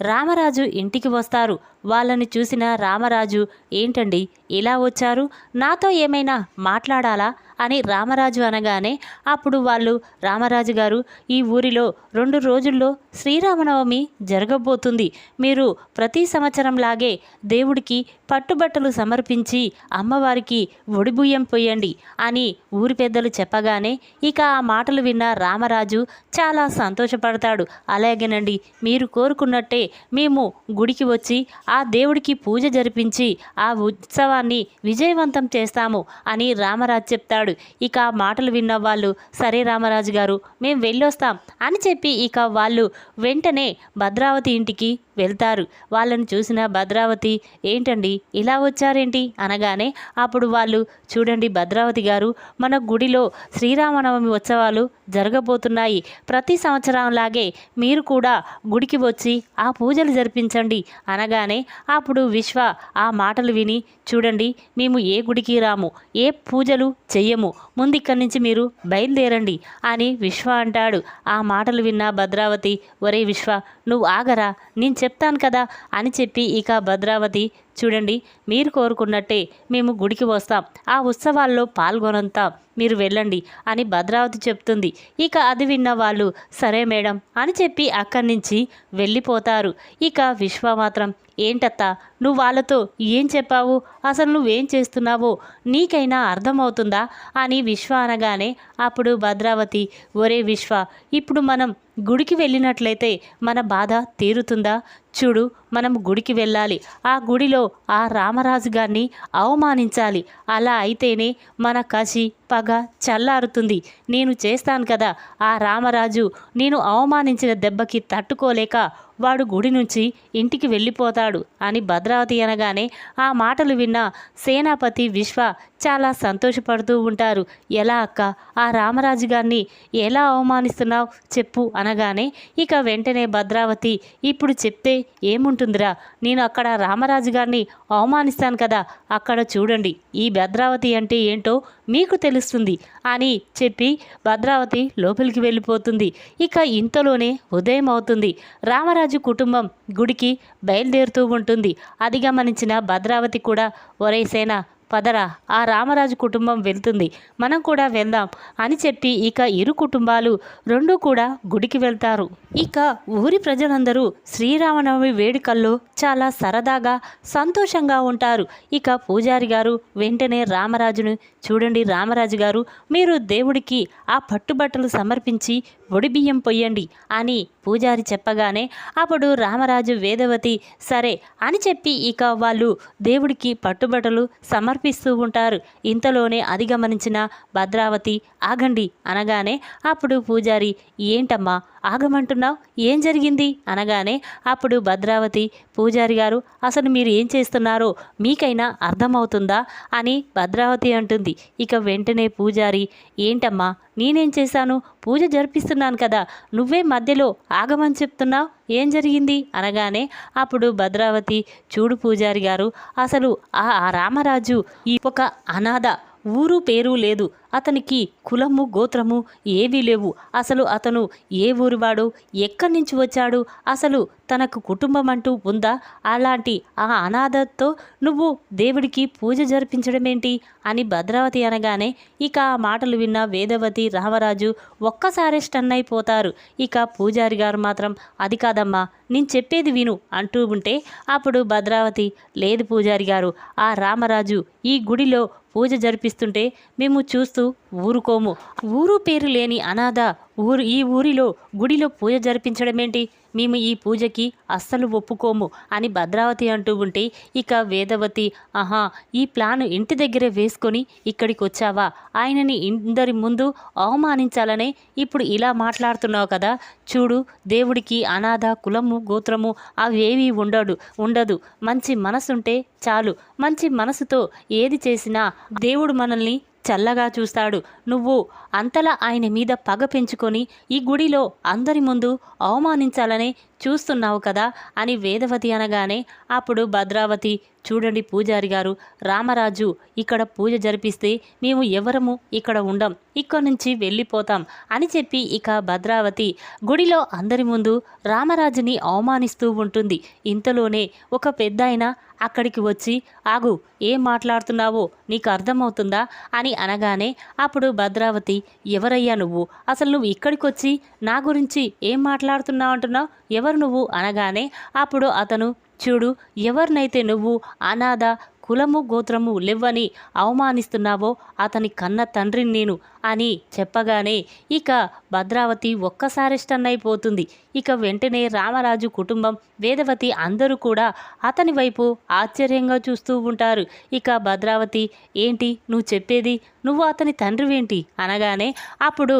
రామరాజు ఇంటికి వస్తారు. వాళ్ళని చూసిన రామరాజు ఏంటండి? ఇలా వచ్చారు? నాతో ఏమైనా మాట్లాడాలా? అని రామరాజు అనగానే అప్పుడు వాళ్ళు రామరాజు గారు ఈ ఊరిలో రెండు రోజుల్లో శ్రీరామనవమి జరగబోతుంది. మీరు ప్రతి సంవత్సరం లాగే దేవుడికి పట్టుబట్టలు సమర్పించి అమ్మవారికి ఒడిబుయ్యం పోయండి అని ఊరి పెద్దలు చెప్పగానే ఇక ఆ మాటలు విన్న రామరాజు చాలా సంతోషపడతాడు. అలాగేనండి మీరు కోరుకున్నట్టే మేము గుడికి వచ్చి ఆ దేవుడికి పూజ జరిపించి ఆ ఉత్సవాన్ని విజయవంతం చేస్తాము అని రామరాజు చెప్తాడు. ఇక ఆ మాటలు విన్న వాళ్ళు సరే రామరాజు గారు మేము వెళ్ళొస్తాం అని చెప్పి ఇక వాళ్ళు వెంటనే భద్రావతి ఇంటికి వెళ్తారు. వాళ్ళని చూసిన భద్రావతి ఏంటండి ఇలా వచ్చారేంటి? అనగానే అప్పుడు వాళ్ళు చూడండి భద్రావతి గారు మన గుడిలో శ్రీరామనవమి ఉత్సవాలు జరగబోతున్నాయి. ప్రతి సంవత్సరంలాగే మీరు కూడా గుడికి వచ్చి ఆ పూజలు జరిపించండి. అనగానే అప్పుడు విశ్వ ఆ మాటలు విని చూడండి మేము ఏ గుడికి రాము ఏ పూజలు చెయ్యము ముందు ఇక్కడి నుంచి మీరు బయలుదేరండి అని విశ్వ అంటాడు. ఆ మాటలు విన్న భద్రావతి ఒరే విశ్వ నువ్వు ఆగరా నేను చెప్తాను కదా అని చెప్పి ఇక భద్రావతి చూడండి మీరు కోరుకున్నట్టే మేము గుడికి వస్తాం. ఆ ఉత్సవాల్లో పాల్గొనంతా మీరు వెళ్ళండి అని భద్రావతి చెప్తుంది. ఇక అది విన్న వాళ్ళు సరే మేడం అని చెప్పి అక్కడి నుంచి వెళ్ళిపోతారు. ఇక విశ్వ మాత్రం ఏంటత్తా నువ్వు వాళ్ళతో ఏం చెప్పావు? అసలు నువ్వేం చేస్తున్నావో? నీకైనా అర్థమవుతుందా? అని విశ్వ అనగానే అప్పుడు భద్రావతి ఒరే విశ్వ ఇప్పుడు మనం గుడికి వెళ్ళినట్లయితే మన బాధ తీరుతుందా? చూడు మనం గుడికి వెళ్ళాలి. ఆ గుడిలో ఆ రామరాజు గారిని అవమానించాలి. అలా అయితేనే మన కసి పగ చల్లారుతుంది. నేను చేస్తాను కదా. ఆ రామరాజు నేను అవమానించిన దెబ్బకి తట్టుకోలేక వాడు గుడి నుంచి ఇంటికి వెళ్ళిపోతాడు అని భద్రావతి అనగానే ఆ మాటలు విన్న సేనాపతి విశ్వ చాలా సంతోషపడుతూ ఉంటారు. ఎలా అక్క? ఆ రామరాజు గారిని ఎలా అవమానిస్తున్నావు? చెప్పు అనగానే ఇక వెంటనే భద్రావతి ఇప్పుడు చెప్తే ఏముంటుందిరా? నేను అక్కడ రామరాజు గారిని అవమానిస్తాను కదా అక్కడ చూడండి. ఈ భద్రావతి అంటే ఏంటో మీకు తెలుస్తుంది అని చెప్పి భద్రావతి లోపలికి వెళ్ళిపోతుంది. ఇక ఇంతలోనే ఉదయం అవుతుంది. రామరాజు కుటుంబం గుడికి బయలుదేరుతూ ఉంటుంది. అది గమనించిన భద్రావతి కూడా ఒరేసేనా పదరా ఆ రామరాజు కుటుంబం వెళ్తుంది. మనం కూడా వెళ్దాం అని చెప్పి ఇక ఇరు కుటుంబాలు రెండు కూడా గుడికి వెళ్తారు. ఇక ఊరి ప్రజలందరూ శ్రీరామనవమి వేడుకల్లో చాలా సరదాగా సంతోషంగా ఉంటారు. ఇక పూజారి గారు వెంటనే రామరాజును చూడండి రామరాజు గారు మీరు దేవుడికి ఆ పట్టుబట్టలు సమర్పించి ఒడిబియ్యం పొయ్యండి అని పూజారి చెప్పగానే అప్పుడు రామరాజు వేదవతి సరే అని చెప్పి ఇక వాళ్ళు దేవుడికి పట్టుబట్టలు సమర్పిస్తూ ఉంటారు. ఇంతలోనే అది గమనించిన భద్రావతి ఆగండి అనగానే అప్పుడు పూజారి ఏంటమ్మా ఆగమంటున్నావు? ఏం జరిగింది? అనగానే అప్పుడు భద్రావతి పూజారి గారు అసలు మీరు ఏం చేస్తున్నారో? మీకైనా అర్థమవుతుందా? అని భద్రావతి అంటుంది. ఇక వెంటనే పూజారి ఏంటమ్మా? నేనేం చేశాను? పూజ జరిపిస్తున్నాను కదా! నువ్వే మధ్యలో ఆగమని చెప్తున్నావు? ఏం జరిగింది? అనగానే అప్పుడు భద్రావతి చూడు పూజారి గారు అసలు ఆ ఆ రామరాజు ఈ ఒక అనాథ ఊరు పేరు లేదు. అతనికి కులము గోత్రము ఏవీ లేవు. అసలు అతను ఏ ఊరివాడు? ఎక్కడి నుంచి వచ్చాడు? అసలు తనకు కుటుంబం అంటూ ఉందా? అలాంటి ఆ అనాథతో నువ్వు దేవుడికి పూజ జరిపించడమేంటి? అని భద్రావతి అనగానే ఇక ఆ మాటలు విన్న వేదవతి రామరాజు ఒక్కసారి స్టన్ అయిపోతారు. ఇక పూజారి గారు మాత్రం అది కాదమ్మా నేను చెప్పేది విను అంటూ ఉంటే అప్పుడు భద్రావతి లేదు పూజారి గారు ఆ రామరాజు ఈ గుడిలో పూజ జరిపిస్తుంటే మేము చూస్తూ ఊరుకోము. ఊరు పేరు లేని అనాథ ఊరు ఈ ఊరిలో గుడిలో పూజ జరిపించడమేంటి? మేము ఈ పూజకి అస్సలు ఒప్పుకోము అని భద్రావతి అంటూ ఉంటే ఇక వేదవతి ఆహా ఈ ప్లాన్ ఇంటి దగ్గరే వేసుకొని ఇక్కడికి వచ్చావా ఆయనని ఇందరి ముందు అవమానించాలనే ఇప్పుడు ఇలా మాట్లాడుతున్నావు కదా? చూడు దేవుడికి అనాథ కులము గోత్రము అవేవీ ఉండడు ఉండదు. మంచి మనసుంటే చాలు. మంచి మనసుతో ఏది చేసినా దేవుడు మనల్ని చల్లగా చూస్తాడు. నువ్వు అంతలా ఆయన మీద పగ పెంచుకొని ఈ గుడిలో అందరి ముందు అవమానించాలనే చూస్తున్నావు కదా అని వేదవతి అనగానే అప్పుడు భద్రావతి చూడండి పూజారి గారు రామరాజు ఇక్కడ పూజ జరిపిస్తే మేము ఎవరము? ఇక్కడ ఉండం ఇక్కడి నుంచి వెళ్ళిపోతాం అని చెప్పి ఇక భద్రావతి గుడిలో అందరి ముందు రామరాజుని అవమానిస్తూ ఉంటుంది. ఇంతలోనే ఒక పెద్దాయన అక్కడికి వచ్చి ఆగు ఏం మాట్లాడుతున్నావో? నీకు అర్థమవుతుందా? అని అనగానే అప్పుడు భద్రావతి ఎవరయ్యా నువ్వు? అసలు నువ్వు ఇక్కడికి వచ్చి నా గురించి ఏం మాట్లాడుతున్నావు అంటున్నావు? ఎవరు నువ్వు అనగానే అప్పుడు అతను చూడు ఎవరినైతే నువ్వు అనాథ కులము గోత్రము లేవని అవమానిస్తున్నావో అతని కన్న తండ్రిని నేను అని చెప్పగానే ఇక భద్రావతి ఒక్కసారి అయిపోతుంది. ఇక వెంటనే రామరాజు కుటుంబం వేదవతి అందరూ కూడా అతని వైపు ఆశ్చర్యంగా చూస్తూ ఉంటారు. ఇక భద్రావతి ఏంటి నువ్వు చెప్పేది? నువ్వు అతని తండ్రివేంటి? అనగానే అప్పుడు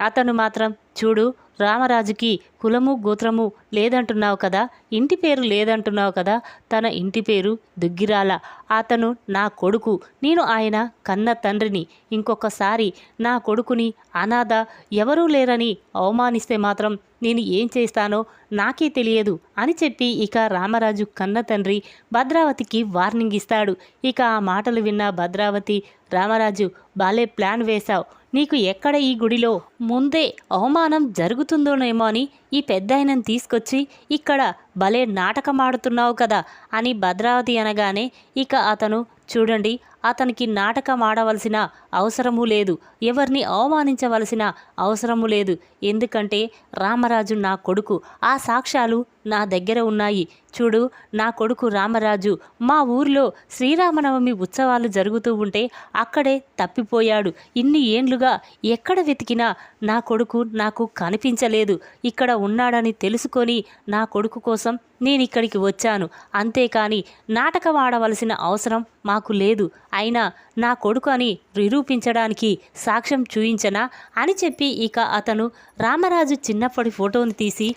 అతను మాత్రం చూడు రామరాజుకి కులము గోత్రము లేదంటున్నావు కదా ఇంటి పేరు లేదంటున్నావు కదా తన ఇంటి పేరు దుగ్గిరాల. అతను నా కొడుకు. నేను ఆయన కన్న తండ్రిని. ఇంకొకసారి నా కొడుకుని అనాథ ఎవరూ లేరని అవమానిస్తే మాత్రం నేను ఏం చేస్తానో నాకే తెలియదు అని చెప్పి ఇక రామరాజు కన్న తండ్రి భద్రావతికి వార్నింగ్ ఇస్తాడు. ఇక ఆ మాటలు విన్న భద్రావతి రామరాజు బాలే ప్లాన్ వేశావు. నీకు ఎక్కడ ఈ గుడిలో ముందే అవమానం జరుగుతుందోనేమో అని ఈ పెద్దాయనని తీసుకొచ్చి ఇక్కడ భలే నాటకమాడుతున్నావు కదా అని భద్రావతి అనగానే ఇక అతను చూడండి అతనికి నాటకం ఆడవలసిన అవసరము లేదు. ఎవరిని అవమానించవలసిన అవసరము లేదు. ఎందుకంటే రామరాజు నా కొడుకు. ఆ సాక్ష్యాలు నా దగ్గర ఉన్నాయి. చూడు నా కొడుకు రామరాజు. మా ఊర్లో శ్రీరామనవమి ఉత్సవాలు జరుగుతూ ఉంటే అక్కడే తప్పిపోయాడు. ఇన్ని ఏండ్లుగా ఎక్కడ వెతికినా నా కొడుకు నాకు కనిపించలేదు. ఇక్కడ ఉన్నాడని తెలుసుకొని నా కొడుకు కోసం నేను ఇక్కడికి వచ్చాను. అంతేకాని నాటకం ఆడవలసిన అవసరం మాకు లేదు. అయినా నా కొడుకు అని నిరూపించడానికి సాక్ష్యం చూయించనా అని చెప్పి ఇక అతను రామరాజు చిన్నప్పటి ఫోటోని తీసి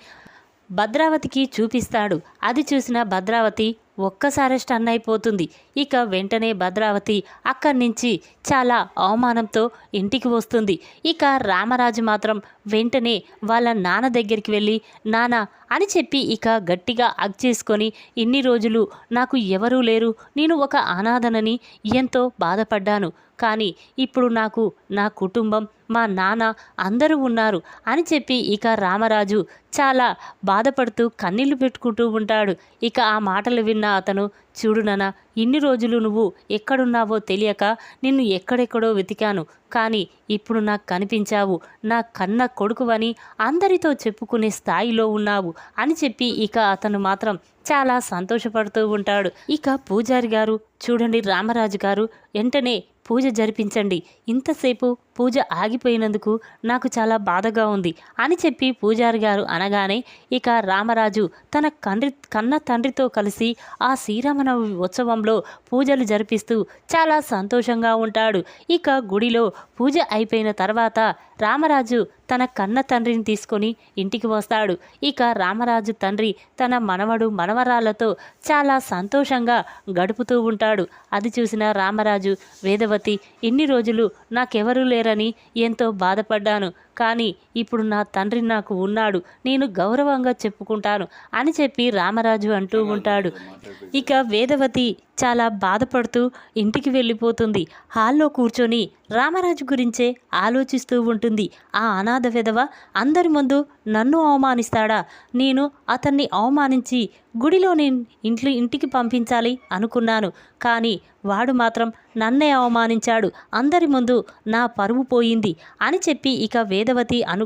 భద్రావతికి చూపిస్తాడు. అది చూసిన భద్రావతి ఒక్కసారి స్టన్ అయిపోతుంది ఇక వెంటనే భద్రావతి అక్కడి నుంచి చాలా అవమానంతో ఇంటికి వస్తుంది. ఇక రామరాజు మాత్రం వెంటనే వాళ్ళ నాన్న దగ్గరికి వెళ్ళి నాన్న అని చెప్పి ఇక గట్టిగా అగ్ చేసుకొని ఇన్ని రోజులు నాకు ఎవరూ లేరు. నేను ఒక అనాథనని ఎంతో బాధపడ్డాను. కానీ ఇప్పుడు నాకు నా కుటుంబం మా నాన్న అందరూ ఉన్నారు అని చెప్పి ఇక రామరాజు చాలా బాధపడుతూ కన్నీళ్ళు పెట్టుకుంటూ ఉంటాడు. ఇక ఆ మాటలు విన్న అతను చూడు నాన్న ఇన్ని రోజులు నువ్వు ఎక్కడున్నావో తెలియక నిన్ను ఎక్కడెక్కడో వెతికాను. కానీ ఇప్పుడు నాకు కనిపించావు. నా కన్న కొడుకువని అందరితో చెప్పుకునే స్థాయిలో ఉన్నావు అని చెప్పి ఇక అతను మాత్రం చాలా సంతోషపడుతూ ఉంటాడు. ఇక పూజారి గారు చూడండి రామరాజు గారు వెంటనే పూజ జరిపించండి. ఇంతసేపు పూజ ఆగిపోయినందుకు నాకు చాలా బాధగా ఉంది అని చెప్పి పూజారి గారు అనగానే ఇక రామరాజు తన కండ్రి కన్న తండ్రితో కలిసి ఆ శ్రీరామనవమి ఉత్సవంలో పూజలు జరిపిస్తూ చాలా సంతోషంగా ఉంటాడు. ఇక గుడిలో పూజ అయిపోయిన తర్వాత రామరాజు తన కన్న తండ్రిని తీసుకొని ఇంటికి వస్తాడు. ఇక రామరాజు తండ్రి తన మనవడు మనవరాలతో చాలా సంతోషంగా గడుపుతూ ఉంటాడు. అది చూసిన రామరాజు వేదవతి ఇన్ని రోజులు నాకెవరూ లేరని ఎంతో బాధపడ్డాను. కానీ ఇప్పుడు నా తండ్రి నాకు ఉన్నాడు నేను గౌరవంగా చెప్పుకుంటాను అని చెప్పి రామరాజు అంటూ ఉంటాడు. ఇక వేదవతి చాలా బాధపడుతూ ఇంటికి వెళ్ళిపోతుంది. హాల్లో కూర్చొని రామరాజు గురించే ఆలోచిస్తూ ఉంటుంది. ఆ అనాథ విధవ అందరి ముందు నన్ను అవమానిస్తాడా? నేను అతన్ని అవమానించి గుడిలోని ఇంట్లో ఇంటికి పంపించాలి అనుకున్నాను. కానీ వాడు మాత్రం నన్నే అవమానించాడు. అందరి ముందు నా పరువు పోయింది అని చెప్పి ఇక వేదవతి అను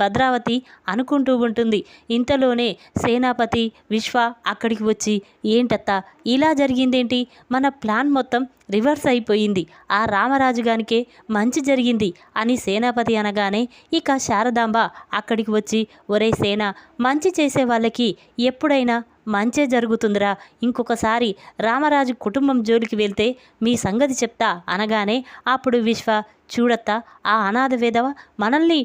భద్రావతి అనుకుంటూ ఉంటుంది. ఇంతలోనే సేనాపతి విశ్వ అక్కడికి వచ్చి ఏంటత్తా ఇలా జరిగిందేంటి? మన ప్లాన్ మొత్తం రివర్స్ అయిపోయింది. ఆ రామరాజు గానికే మంచి జరిగింది అని సేనాపతి అనగానే ఇక శారదాంబ అక్కడికి వచ్చి ఒరే సేన మంచి చేసే వాళ్ళకి ఎప్పుడైనా మంచే జరుగుతుందిరా. ఇంకొకసారి రామరాజు కుటుంబం జోలికి వెళ్తే మీ సంగతి చెప్తా అనగానే అప్పుడు విశ్వ చూడత్తా ఆ అనాథ వేదవ మనల్ని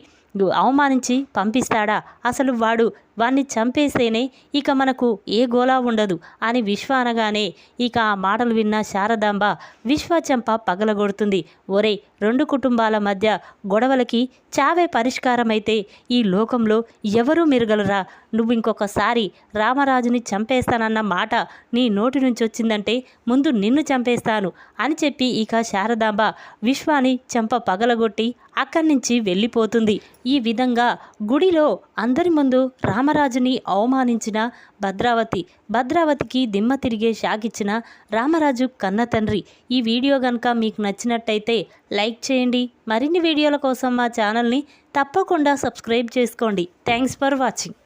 అవమానించి పంపిస్తాడా? అసలు వాడు వాణ్ణి చంపేస్తేనే ఇక మనకు ఏ గోలా ఉండదు అని విశ్వ అనగానే ఇక ఆ మాటలు విన్న శారదాంబ విశ్వ చెంప పగలగొడుతుంది. ఒరే రెండు కుటుంబాల మధ్య గొడవలకి చావే పరిష్కారమైతే ఈ లోకంలో ఎవరూ మిరగలరా? నువ్వు ఇంకొకసారి రామరాజుని చంపేస్తానన్న మాట నీ నోటి నుంచి వచ్చిందంటే ముందు నిన్ను చంపేస్తాను అని చెప్పి ఇక శారదాంబ విశ్వాని చెంప పగలగొట్టి అక్కడి నుంచి వెళ్ళిపోతుంది. ఈ విధంగా గుడిలో అందరి ముందు రామరాజుని అవమానించిన భద్రావతి. భద్రావతికి దిమ్మ తిరిగే షాకిచ్చిన రామరాజు కన్న తండ్రి. ఈ వీడియో కనుక మీకు నచ్చినట్టయితే లైక్ చేయండి. మరిన్ని వీడియోల కోసం మా ఛానల్ని తప్పకుండా సబ్స్క్రైబ్ చేసుకోండి. Thanks for watching.